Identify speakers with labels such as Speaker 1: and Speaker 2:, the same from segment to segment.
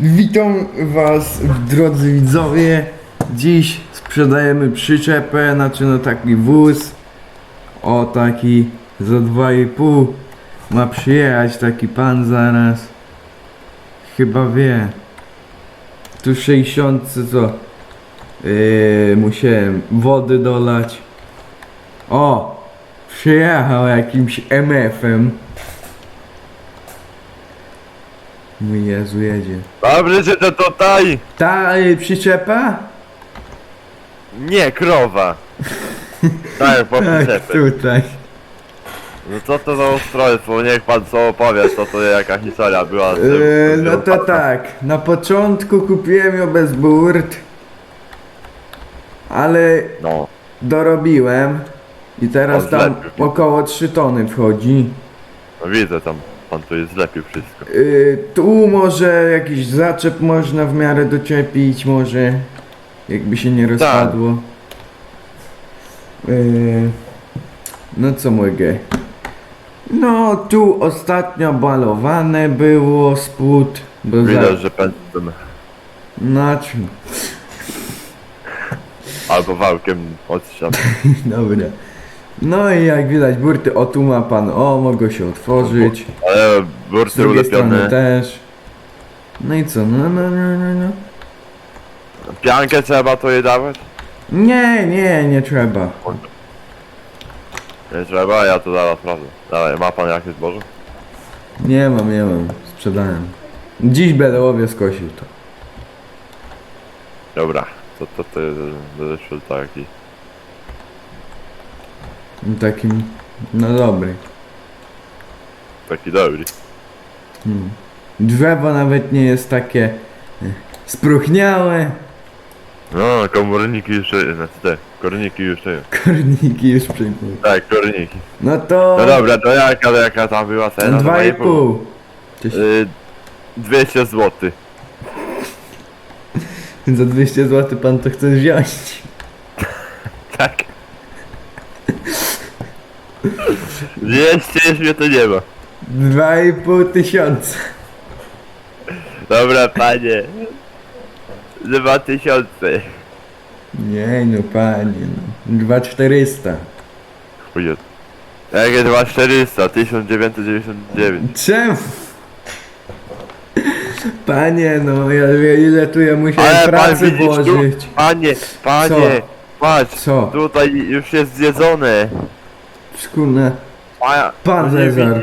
Speaker 1: Witam Was, drodzy widzowie. Dziś sprzedajemy przyczepę, znaczy no taki wóz. O taki za 2,5 ma przyjechać taki pan zaraz. Chyba wie. Tu 60 co? Yy, musiałem wody dolać. O! Przyjechał jakimś MF-em. Mój Jezu, jedzie.
Speaker 2: Dobry, że to tutaj!
Speaker 1: Ta y, przyczepa?
Speaker 2: Nie, krowa! Tak, po
Speaker 1: Tak,
Speaker 2: przyczepy.
Speaker 1: tutaj.
Speaker 2: No co to za ustrojstwo? Niech pan co opowie, co to jaka historia była z tym.
Speaker 1: Yy, no to tak, na początku kupiłem ją bez burt, ale
Speaker 2: No,
Speaker 1: dorobiłem i teraz tam około 3 tony wchodzi.
Speaker 2: no widzę tam, pan tu jest zlepił wszystko.
Speaker 1: Yy, tu może jakiś zaczep można w miarę doczepić, może jakby się nie rozpadło. Yy, no co mogę? No tu ostatnio balowane było spód, bo za...
Speaker 2: Widać, że pędzem
Speaker 1: Na czym?
Speaker 2: albo wałkiem odsiadł.
Speaker 1: Dobra. No i jak widać burty, o tu ma pan, o mogą się otworzyć.
Speaker 2: Ale
Speaker 1: Z
Speaker 2: bursy
Speaker 1: drugiej strony
Speaker 2: ulepione.
Speaker 1: też. No i co? No, no, no, no, no.
Speaker 2: Piankę trzeba to je dawać?
Speaker 1: Nie, nie, nie trzeba.
Speaker 2: Nie trzeba, ja to zaraz sprawdzę. Dalej, ma pan jakieś zboże?
Speaker 1: Nie mam, nie mam. Sprzedałem. Dziś będę łowię skosił to.
Speaker 2: Dobra, to to, to jest zeszły taki.
Speaker 1: Takim, no dobry.
Speaker 2: Taki dobry.
Speaker 1: Hmm. Drzewo nawet nie jest takie e, spróchniałe.
Speaker 2: No, komorniki jeszcze, znaczy te, korniki jeszcze.
Speaker 1: Korniki już przyjmują.
Speaker 2: Tak, korniki.
Speaker 1: No to...
Speaker 2: No dobra, to jaka, jaka tam była cena?
Speaker 1: Dwa i pół. Cześć.
Speaker 2: Y, 200 zł.
Speaker 1: Za 200 zł pan to chce wziąć.
Speaker 2: Tak. 200 już mnie to nie ma.
Speaker 1: Dwa i pół tysiąca.
Speaker 2: Dobra, panie. 2000.
Speaker 1: Nie no panie no. Dwa czterysta.
Speaker 2: Chuj. Jakie 2400? 1999.
Speaker 1: Czemu? Panie no, ja wiem ile tu ja musiałem pracy
Speaker 2: widzisz,
Speaker 1: włożyć.
Speaker 2: Tu, panie, panie, patrz.
Speaker 1: Co?
Speaker 2: Tutaj już jest zjedzone. Pa,
Speaker 1: Pan Cezar.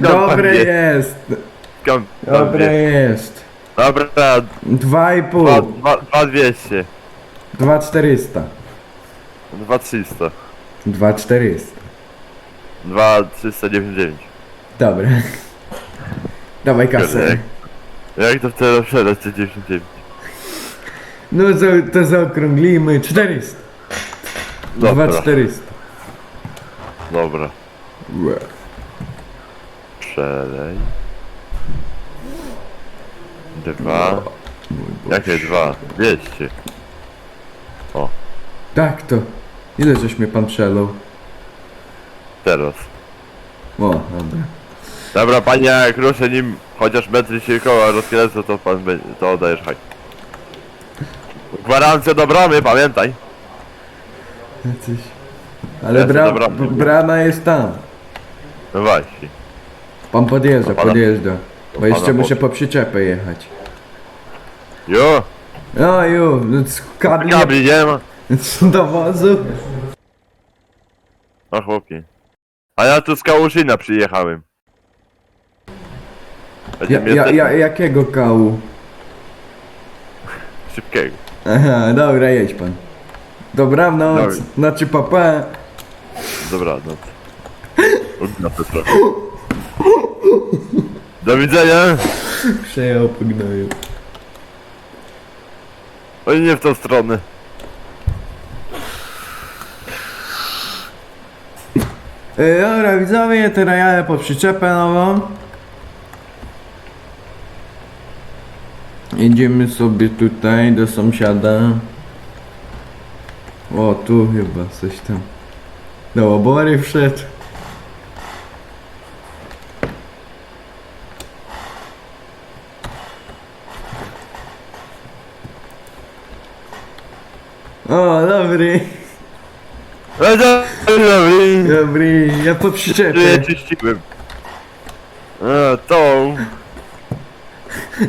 Speaker 1: Dobre jest.
Speaker 2: Skąd
Speaker 1: Dobre jest.
Speaker 2: Dobra,
Speaker 1: Dwa i pół.
Speaker 2: dwa- dwa- dwa 200.
Speaker 1: Dwa czterysta.
Speaker 2: 2300.
Speaker 1: Dwa czterysta.
Speaker 2: 2399.
Speaker 1: Dobra. Dawaj kasę.
Speaker 2: Jak, jak to chcę sprzedać te 99?
Speaker 1: No to, to zaokrąglimy. 400.
Speaker 2: Dobra,
Speaker 1: czterysta.
Speaker 2: dobra. Przelej. Dwa. Jakie dwa? 200.
Speaker 1: Tak to. Ile żeś mnie pan przelał?
Speaker 2: Teraz.
Speaker 1: O, dobra.
Speaker 2: Dobra, panie, jak ruszę nim chociaż metry się koła rozkręcę, to pan będzie, to oddajesz haj. Gwarancja do bramy, pamiętaj.
Speaker 1: Jacyś... Ale
Speaker 2: Ja
Speaker 1: bra
Speaker 2: dobra.
Speaker 1: brama jest tam.
Speaker 2: No właśnie.
Speaker 1: Pan podjeżdża, podjeżdża. Bo jeszcze muszę po przyczepę jechać.
Speaker 2: Jo,
Speaker 1: No ju, no c- kabli
Speaker 2: nie ma.
Speaker 1: do wozu.
Speaker 2: No chłopie. A ja tu z Kałuszyna przyjechałem.
Speaker 1: Ja, ja, ja, jakiego kału?
Speaker 2: Szybkiego.
Speaker 1: Aha, dobra, jedź pan. Dobranoc,
Speaker 2: Dobra.
Speaker 1: znaczy papa.
Speaker 2: Dobra, no. Ugna to trochę. Do widzenia.
Speaker 1: Przejął po gnoju.
Speaker 2: Oj, nie w tą stronę.
Speaker 1: E, dobra, widzowie, teraz jadę po przyczepę nową. Idziemy sobie tutaj do sąsiada tu chyba coś tam. Do obory wszedł. O, dobry.
Speaker 2: No dobry.
Speaker 1: Dobry, ja
Speaker 2: pod
Speaker 1: przyczepę.
Speaker 2: Czyściłem. No, tą.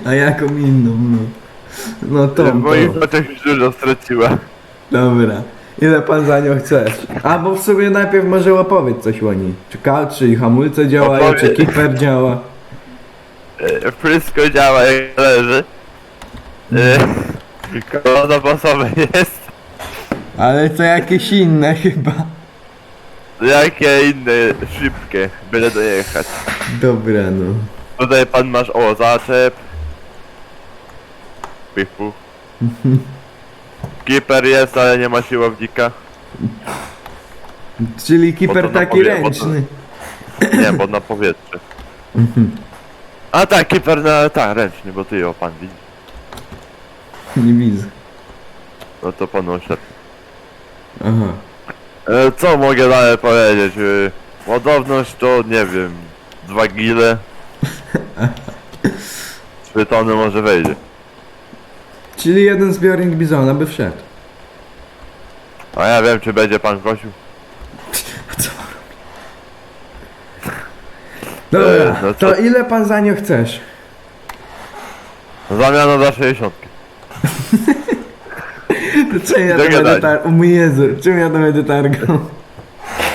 Speaker 1: A jaką inną, no. No
Speaker 2: tą,
Speaker 1: tą.
Speaker 2: Moich fotek już dużo straciła.
Speaker 1: Dobra. Ile pan za nią chcesz? A bo w sobie najpierw może opowiedz coś o niej. Czy kal, czy hamulce działają, czy
Speaker 2: Opowiedz.
Speaker 1: kiper działa?
Speaker 2: E, Wszystko działa jak leży. E, Koło zapasowe jest.
Speaker 1: Ale to jakieś inne chyba.
Speaker 2: Jakie inne szybkie, byle dojechać.
Speaker 1: Dobra, no.
Speaker 2: Tutaj pan masz o zaczep. Pich puch. Keeper jest, ale nie ma siłownika.
Speaker 1: Czyli kiper
Speaker 2: Bo to na
Speaker 1: taki
Speaker 2: powie- bo to-
Speaker 1: ręczny.
Speaker 2: Nie, bo na powietrze. A tak, keeper na... tak, ręczny, bo ty ją pan widzi.
Speaker 1: Nie widzę.
Speaker 2: No to panu oświadczę.
Speaker 1: Aha.
Speaker 2: E, co mogę dalej powiedzieć? E, ładowność to, nie wiem, 2 gile. 3 tony może wejdzie.
Speaker 1: Czyli jeden zbiornik bizona by wszedł.
Speaker 2: A ja wiem, czy będzie pan kosił.
Speaker 1: Dobra,
Speaker 2: E, no
Speaker 1: to
Speaker 2: co-
Speaker 1: ile pan za nią chcesz?
Speaker 2: Zamiana za 60.
Speaker 1: To czym ja to będę targał? O mój Jezu, czym ja to będę targał?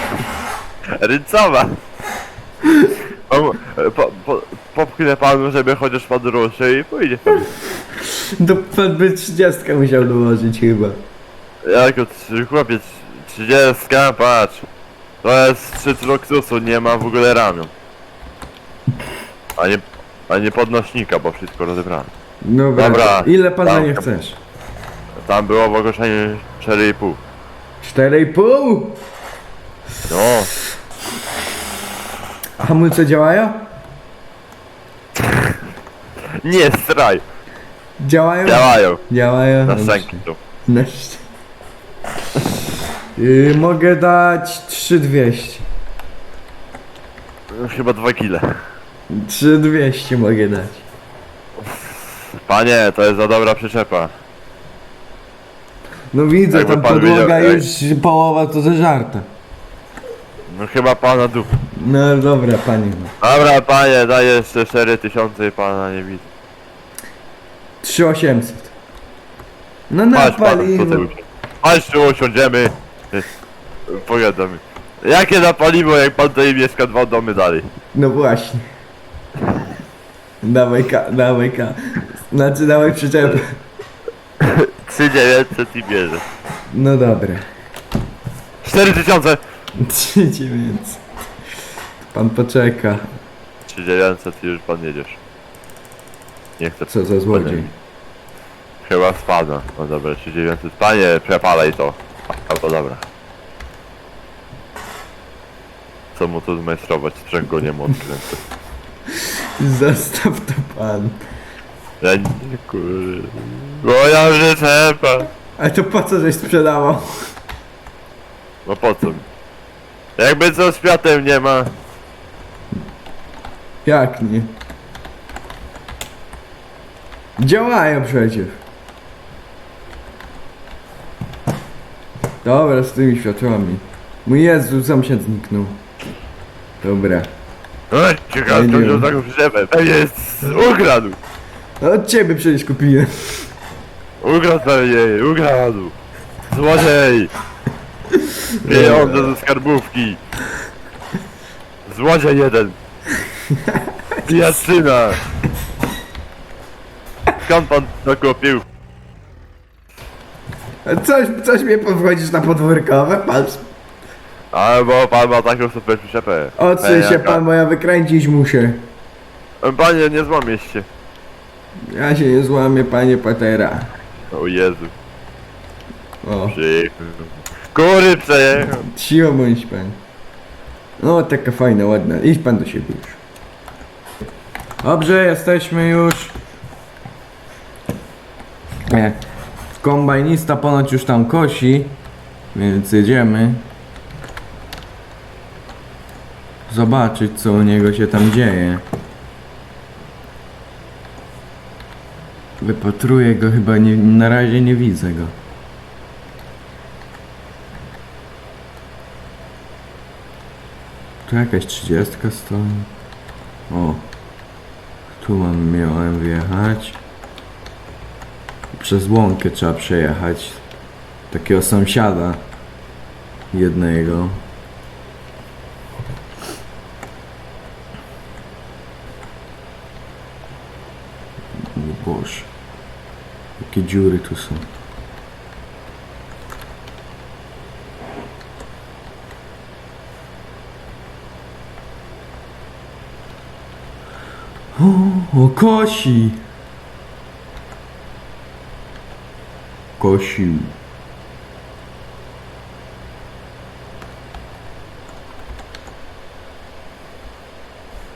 Speaker 2: Ryncowa! Po, po, po, popchnę panu, żeby chociaż pan ruszył i pójdzie pan.
Speaker 1: To pan by 30 musiał dołożyć chyba.
Speaker 2: Jako trzy- chłopiec, 30, patrz. To jest szczyt luksusu, nie ma w ogóle ramion. A nie, a nie podnośnika, bo wszystko rozebrane.
Speaker 1: Dobra,
Speaker 2: Dobra.
Speaker 1: ile pan za nie chcesz?
Speaker 2: Tam było w ogłoszeniu 4,5.
Speaker 1: 4,5?
Speaker 2: No,
Speaker 1: A hamulce działają?
Speaker 2: nie straj!
Speaker 1: Działają?
Speaker 2: Działają.
Speaker 1: Działają.
Speaker 2: Na tu.
Speaker 1: Na szcz- Yy, mogę dać 3200.
Speaker 2: No, Chyba 2 kile.
Speaker 1: 3200 mogę dać.
Speaker 2: Panie, to jest za dobra przyczepa.
Speaker 1: No widzę,
Speaker 2: Jakby
Speaker 1: tam
Speaker 2: pan
Speaker 1: podłoga
Speaker 2: wiedział,
Speaker 1: już połowa to zeżarta.
Speaker 2: No chyba pana dup.
Speaker 1: No dobra, panie.
Speaker 2: Dobra panie, daję jeszcze 4000 i pana nie widzę.
Speaker 1: 3800. No na
Speaker 2: Chodź pan,
Speaker 1: paliwo.
Speaker 2: tutaj usiądź. Chodź tu usiądziemy. Pogadamy. Jakie na paliwo, jak pan tutaj mieszka dwa domy dalej?
Speaker 1: No właśnie. Dawaj ka, dawaj ka. Znaczy dawaj przyczepę.
Speaker 2: 3900 i bierze.
Speaker 1: No dobra.
Speaker 2: 4000!
Speaker 1: 3900. Pan poczeka.
Speaker 2: 3900 i już pan jedziesz. Nie chcę.
Speaker 1: Co za złodziej.
Speaker 2: Chyba spada. No dobra, 3900. Panie, przepalaj to. Albo dobra. Co mu tu zmajstrować? Sprzęgło nie mu odkręcę.
Speaker 1: Zostaw to pan.
Speaker 2: Ja nie kurde. Moja przyczepa.
Speaker 1: A to po co żeś sprzedawał?
Speaker 2: No po co? Jakby co z nie ma.
Speaker 1: Jak nie? Działają przecież. Dobra, z tymi światłami. Mój Jezu, sąsiad zniknął. Dobra.
Speaker 2: No ciekawe,
Speaker 1: Nie wiem.
Speaker 2: taką przyczepę. Pewnie jest ukradł.
Speaker 1: No od ciebie przecież kupiłem.
Speaker 2: Ukradł pewnie, ukradł. Złodziej. Pieniądze ze skarbówki. Złodziej jeden. Pijaczyna. Skąd pan to kupił?
Speaker 1: A Coś, coś mnie powchodzisz na podwórkowe? Patrz.
Speaker 2: Albo pan ma taką super przyczepę.
Speaker 1: Odsuń się pan, bo ja wykręcić muszę.
Speaker 2: Panie, nie złamiesz się.
Speaker 1: Ja się nie złamię, panie Patera.
Speaker 2: O Jezu.
Speaker 1: O,
Speaker 2: Przyjechał. Kury przejechał.
Speaker 1: siło bądź pan. No, taka fajna, ładna. Idź pan do siebie już. Dobrze, jesteśmy już. Kombajnista ponoć już tam kosi, więc jedziemy zobaczyć co u niego się tam dzieje. Wypatruję go chyba, nie, na razie nie widzę go. Tu jakaś trzydziestka stoi. O, tu mam miałem wjechać. Przez łąkę trzeba przejechać. Takiego sąsiada. Jednego. O Boże. Jakie dziury tu są. O, o kosi! Kosił.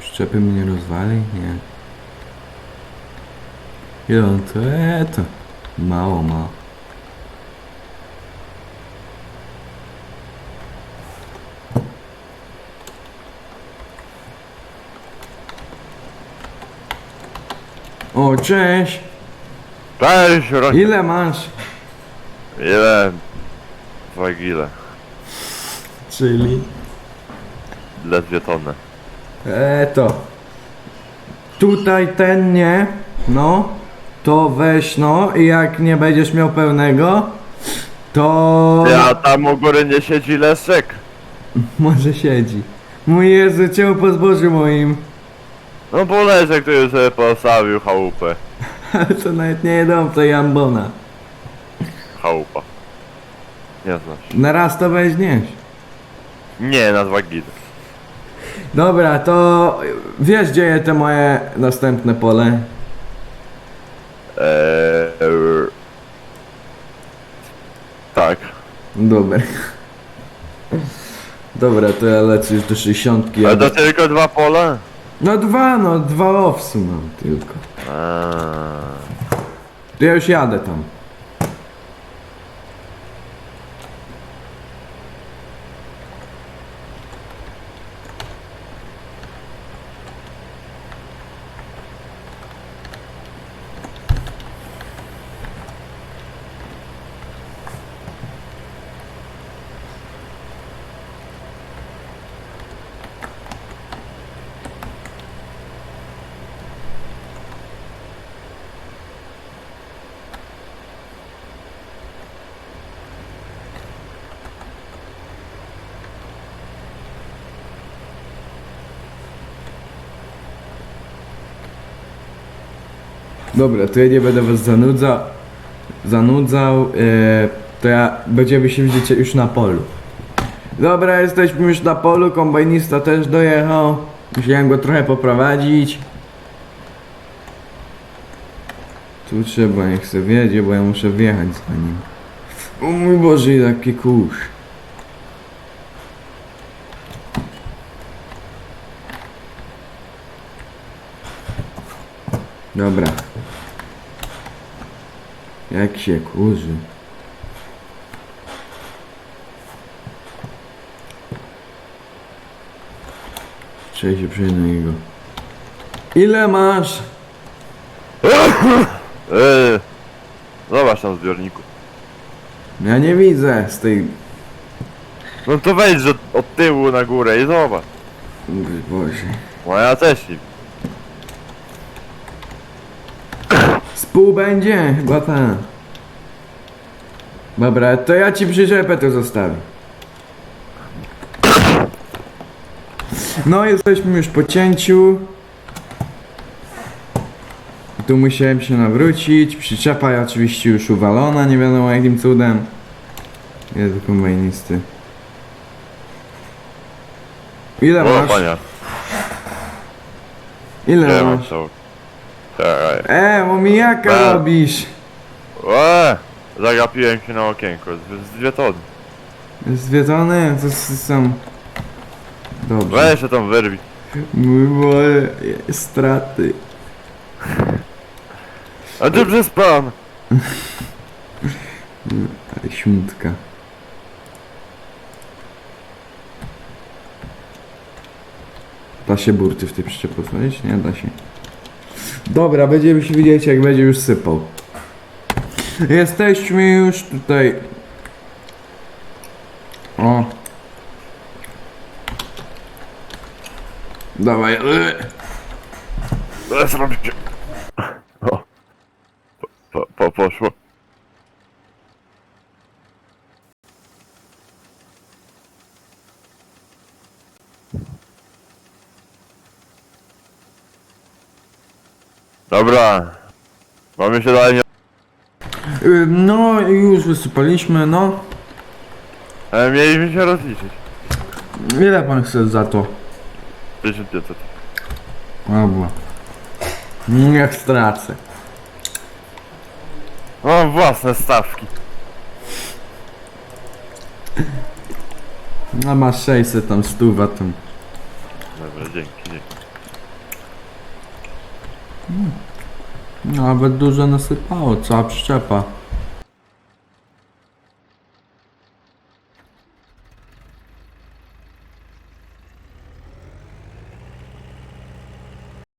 Speaker 1: Szczepy mnie rozwali? Nie. Ile on to? E, to mało ma. O, cześć!
Speaker 2: Cześć.
Speaker 1: Ile masz?
Speaker 2: Ile? Dwa gile.
Speaker 1: Czyli?
Speaker 2: Ledwie tonę.
Speaker 1: E to. Tutaj ten nie. No. To weź no i jak nie będziesz miał pełnego, to
Speaker 2: Ty, a tam u góry nie siedzi Leszek?
Speaker 1: może siedzi. Mój Jezu, cię po zbożu moim.
Speaker 2: No bo Leszek tu już sobie postawił chałupę.
Speaker 1: Ale to nawet nie jedą to jambona.
Speaker 2: Chałupa. Nie znasz.
Speaker 1: Na raz to weźmiesz.
Speaker 2: Nie, na dwa gile.
Speaker 1: Dobra, to wiesz gdzie jest te moje następne pole?
Speaker 2: Eee, tak.
Speaker 1: Dobra. Dobra, to ja lecę już do 60.
Speaker 2: Ale to tylko dwa pola?
Speaker 1: No dwa, no dwa owsu mam tylko.
Speaker 2: Eee.
Speaker 1: To ja już jadę tam. Dobra, to ja nie będę was zanudzał. Zanudzał. e, to ja będziemy się widzieć już na polu. Dobra, jesteśmy już na polu. Kombajnista też dojechał. Musiałem go trochę poprowadzić. Tu trzeba, niech se wiedzie, bo ja muszę wjechać za nim. O mój Boże, jaki kurz. Dobra. Jak się kurzy. Trzeba się przejść na niego. Ile masz?
Speaker 2: Eee. Zobacz tam w zbiorniku.
Speaker 1: Ja nie widzę z tej...
Speaker 2: No to wejdź od, od tyłu na górę i zobacz.
Speaker 1: Boże.
Speaker 2: No ja też nie.
Speaker 1: Pół będzie? Chyba tak. Dobra, to ja ci przyczepę to zostawię. No, jesteśmy już po cięciu. Tu musiałem się nawrócić. Przyczepa oczywiście już uwalona, nie wiadomo jakim cudem. Jest kombajnisty. Ile masz? Ile masz?
Speaker 2: Co. Czekaj.
Speaker 1: E, bo mi jaka
Speaker 2: Ba-
Speaker 1: robisz?
Speaker 2: Eee. Zagapiłem się na okienko. Z, z dwie tony.
Speaker 1: Zwiedzone? To s- są... Dobrze.
Speaker 2: Weź się tam wyrwi.
Speaker 1: Mój Boże, straty.
Speaker 2: A ty przez pan.
Speaker 1: Ale śmiutka. Da się burty w tej przyczepie otworzyć? Nie da się. Dobra, będziemy się widzieć jak będzie już sypał. Jesteśmy już tutaj. O. Dawaj.
Speaker 2: Teraz robicie. O. Po, po, poszło. Dobra. Mamy się dalej nie...
Speaker 1: Y, No i już wysypaliśmy, no.
Speaker 2: Ale mieliśmy się rozliczyć.
Speaker 1: Ile pan chce za to?
Speaker 2: 1500.
Speaker 1: Dobra. Niech stracę.
Speaker 2: Mam własne stawki.
Speaker 1: No masz 600 tam stuwa tam.
Speaker 2: Dobra, dzięki, dzięki.
Speaker 1: Nawet dużo nasypało, cała przyczepa.